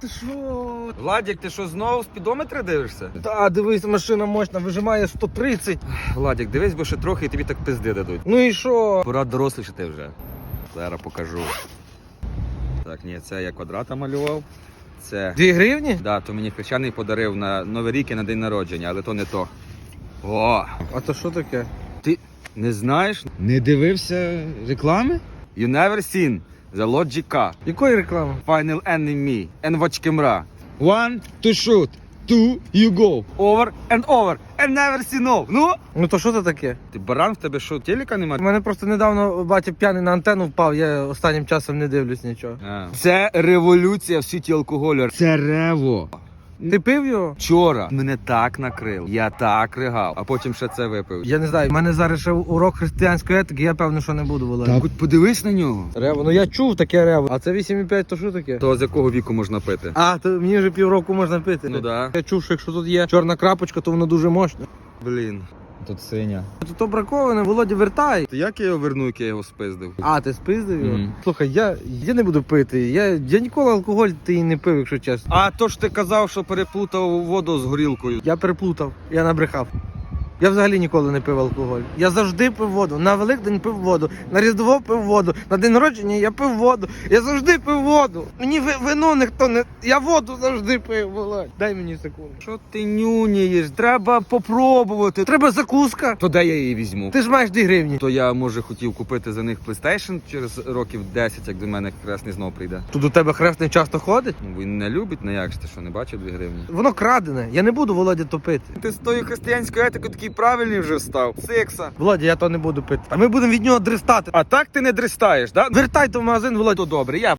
ти що? Владік, ти що знову спідометри дивишся? Та, дивись, машина мощна, вижимає 130. Владік, дивись, бо ще трохи і тобі так пизди дадуть. Ну і що? Пора дорослішати вже. Зараз покажу. Так, ні, це я квадрата малював. Це. Дві гривні? Да, то мені хрещаний подарив на Новий рік і на день народження, але то не то. О! А то що таке? Ти не знаєш? Не дивився реклами? You never seen the Logic K, Якої реклами? Final Enemy, Camera. One to shoot, two you go. Over and over, and never see no. Ну? Ну то що це таке? Ти баран, в тебе що, телека У немає? мене просто недавно батя п'яний на антенну впав, я останнім часом не дивлюсь нічого. А. Це революція в світі алкоголю. Це рево. Ти пив його? Вчора мене так накрив, я так ригав, а потім ще це випив. Я не знаю, в мене зараз ще урок християнської етики, я певно, що не буду. Так, от подивись на нього. Рево, ну я чув таке рево. А це 8,5, то що таке? То з якого віку можна пити? А, то мені вже півроку можна пити. Ну да. Я чув, що якщо тут є чорна крапочка, то воно дуже мощне. Блін. Тут синя. Тут обраковане, браковане, Володя, вертай. То як я його верну, як я його спиздив? А, ти спиздив його? Мгм. Слухай, я, я не буду пити. Я, я ніколи алкоголь ти не пив, якщо чесно. А то ж ти казав, що переплутав воду з горілкою. Я переплутав, я набрехав. Я взагалі ніколи не пив алкоголь. Я завжди пив воду. На Великдень пив воду, на Різдво пив воду, на день народження я пив воду. Я завжди пив воду. Мені вино ніхто не. Я воду завжди пив, Володь. Дай мені секунду. Що ти нюнієш? Треба попробувати. Треба закуска. То де я її візьму? Ти ж маєш 2 гривні. То я може хотів купити за них PlayStation через років 10, як до мене хресний знов прийде. Тут до тебе хрестний часто ходить. Ну він не любить, ну як ж ти що не бачив 2 гривні. Воно крадене. Я не буду Володя топити. Ти з тою християнською етикою такий правильний вже став. Секса. Володя, я то не буду пити. А ми будемо від нього дристати. А так ти не дристаєш, да? Вертайте в магазин, Володь, То добре, я